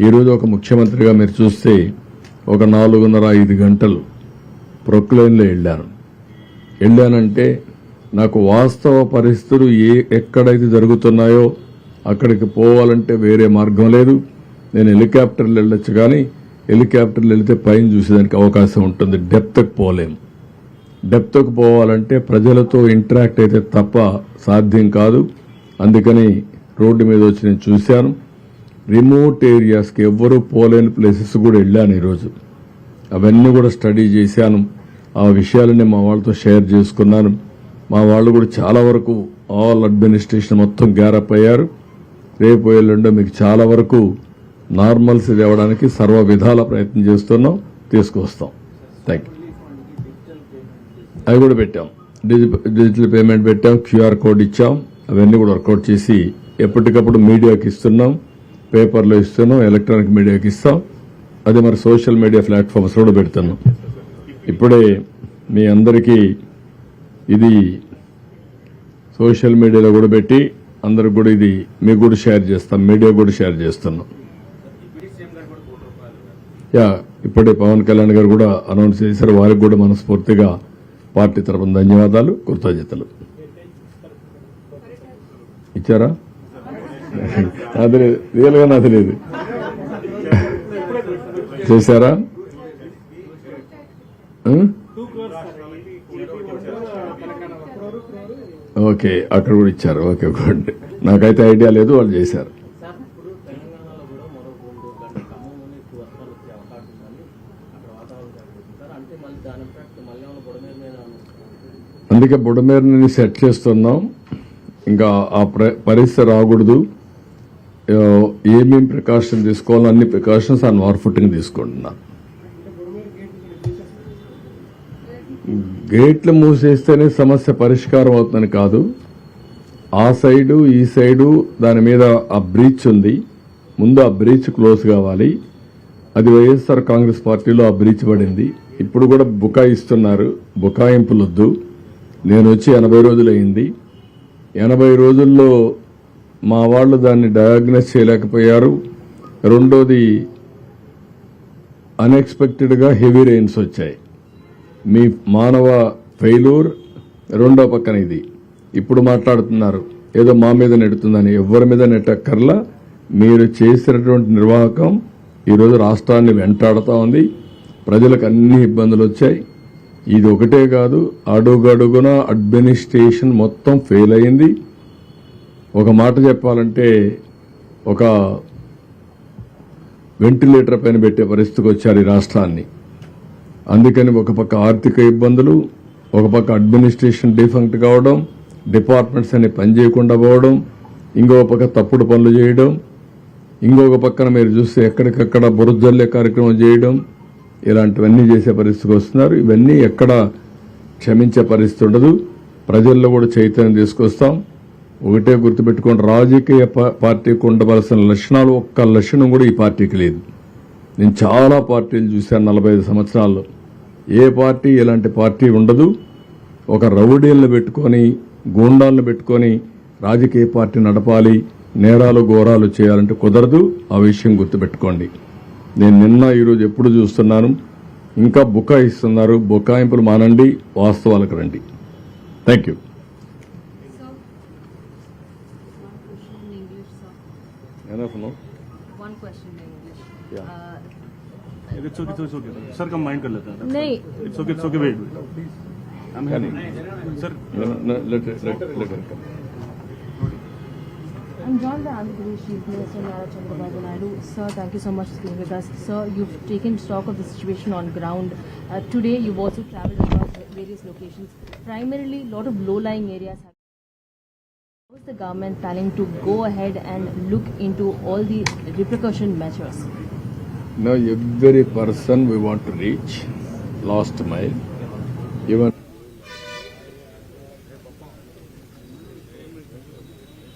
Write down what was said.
ఈరోజు ఒక ముఖ్యమంత్రిగా మీరు చూస్తే ఒక నాలుగున్నర ఐదు గంటలు ప్రొక్లైన్లో వెళ్ళాను. వెళ్ళానంటే నాకు వాస్తవ పరిస్థితులు ఏ ఎక్కడైతే జరుగుతున్నాయో అక్కడికి పోవాలంటే వేరే మార్గం లేదు. నేను హెలికాప్టర్లు వెళ్ళొచ్చు కానీ హెలికాప్టర్లు వెళితే పైన చూసేదానికి అవకాశం ఉంటుంది. డెప్త్కి పోలేము. డెప్త్కు పోవాలంటే ప్రజలతో ఇంటరాక్ట్ అయితే తప్ప సాధ్యం కాదు. అందుకని రోడ్డు మీద వచ్చి నేను చూశాను. రిమోట్ ఏరియాస్కి ఎవ్వరూ పోలేని ప్లేసెస్ కూడా వెళ్ళాను ఈరోజు. అవన్నీ కూడా స్టడీ చేశాను. ఆ విషయాలని మా వాళ్ళతో షేర్ చేసుకున్నాను. మా వాళ్ళు కూడా చాలా వరకు ఆల్ అడ్మినిస్ట్రేషన్ మొత్తం గ్యారప్ అయ్యారు. రేపు ఎల్లుండో మీకు చాలా వరకు నార్మల్స్ తేవడానికి సర్వ విధాల ప్రయత్నం చేస్తున్నాం తీసుకొస్తాం థ్యాంక్ యూ అవి కూడా పెట్టాం. డిజి- డిజిటల్ పేమెంట్ పెట్టాం క్యూఆర్ కోడ్ ఇచ్చాం. అవన్నీ కూడా వర్కౌట్ చేసి ఎప్పటికప్పుడు మీడియాకి ఇస్తున్నాం. పేపర్లో ఇస్తున్నాం ఎలక్ట్రానిక్ మీడియాకి ఇస్తాం. అది మరి సోషల్ మీడియా ప్లాట్ఫామ్స్ కూడా పెడుతున్నాం. ఇప్పుడే మీ అందరికీ ఇది సోషల్ మీడియాలో కూడా పెట్టి అందరికి కూడా ఇది మీకు కూడా షేర్ చేస్తాం మీడియా కూడా షేర్ చేస్తున్నాం. యా ఇప్పుడే పవన్ కళ్యాణ్ గారు కూడా అనౌన్స్ చేశారు. వారికి కూడా మనస్ఫూర్తిగా పార్టీ తరపున ధన్యవాదాలు కృతజ్ఞతలు. ఇచ్చారా? నాదలేదు రియల్గా నాదలేదు చేశారా? ఓకే అక్కడ కూడా ఇచ్చారు. Okay good. నాకైతే ఐడియా లేదు వాళ్ళు చేశారు. అందుకే బుడమేరుని సెట్ చేస్తున్నాం. ఇంకా ఆ పరిస్థితి రాకూడదు. ఏమేమి ప్రికాషన్ తీసుకోవాలో అన్ని ప్రికాషన్స్ ఆయన వార్ ఫుటింగ్ తీసుకుంటున్నా గేట్లు మూసేస్తేనే సమస్య పరిష్కారం అవుతుందని కాదు. ఆ సైడు ఈ సైడు దాని మీద ఆ బ్రీచ్ ఉంది. ముందు ఆ బ్రీచ్ క్లోజ్ కావాలి. అది వైఎస్ఆర్ కాంగ్రెస్ పార్టీలో ఆ బ్రీచ్ పడింది. ఇప్పుడు కూడా బుకాయిస్తున్నారు బుకాయింపులొద్దు. నేను వచ్చి ఎనభై రోజులైంది ఎనభై రోజుల్లో మా వాళ్ళు దాన్ని డయాగ్నోస్ చేయలేకపోయారు. రెండోది అన్ఎక్స్పెక్టెడ్గా హెవీ రెయిన్స్ వచ్చాయి. మీ మానవ ఫెయిలూర్ రెండో పక్కన ఇది. ఇప్పుడు మాట్లాడుతున్నారు. ఏదో మా మీద నెడుతుందని. ఎవరి మీద నెట్టక్కర్లా. మీరు చేసినటువంటి నిర్వాహకం ఈరోజు రాష్ట్రాన్ని వెంటాడుతూ ఉంది. ప్రజలకు అన్ని ఇబ్బందులు వచ్చాయి. ఇది ఒకటే కాదు అడుగడుగున అడ్మినిస్ట్రేషన్ మొత్తం ఫెయిల్ అయింది. ఒక మాట చెప్పాలంటే ఒక వెంటిలేటర్ పైన పెట్టే పరిస్థితికి వచ్చారు ఈ రాష్ట్రాన్ని. అందుకని ఒక పక్క ఆర్థిక ఇబ్బందులు ఒక పక్క అడ్మినిస్ట్రేషన్ డిఫంక్ట్ కావడం డిపార్ట్మెంట్స్ అన్ని పనిచేయకుండా పోవడం ఇంకో పక్క తప్పుడు పనులు చేయడం ఇంకొక పక్కన మీరు చూస్తే ఎక్కడికక్కడ బురజల్లే కార్యక్రమం చేయడం ఇలాంటివన్నీ చేసే పరిస్థితికి వస్తున్నారు. ఇవన్నీ ఎక్కడ క్షమించే పరిస్థితి ఉండదు. ప్రజల్లో కూడా చైతన్యం తీసుకొస్తాం. ఒకటే గుర్తుపెట్టుకోండి రాజకీయ పార్టీకి ఉండవలసిన లక్షణాలు ఒక్క లక్షణం కూడా ఈ పార్టీకి లేదు. నేను చాలా పార్టీలు చూశాను నలభై ఐదు సంవత్సరాల్లో. ఏ పార్టీ ఇలాంటి పార్టీ ఉండదు. ఒక రౌడీలను పెట్టుకొని గూండాలను పెట్టుకొని రాజకీయ పార్టీ నడపాలి నేరాలు ఘోరాలు చేయాలంటే కుదరదు. ఆ విషయం గుర్తుపెట్టుకోండి. నేను నిన్న ఈరోజు ఎప్పుడు చూస్తున్నాను. ఇంకా బుకాయిస్తున్నారు. బుకాయింపులు మానండి వాస్తవాలకు రండి. Thank you. One question in English. Yeah. Uh, it's okay it's okay sir का माइंड कर लेते हैं नहीं it's okay it's okay wait I am sir I'm joined by Andhra Pradesh Chief Minister Nara Chandrababu Naidu. Sir, thank you so much for being with us. Sir, you've taken stock of the situation on ground. Uh, today, you've also traveled across various locations. Primarily, a lot of low-lying areas. Have is the government planning to go ahead and look into all the repercussion measures? Now every person we want to reach, last mile, even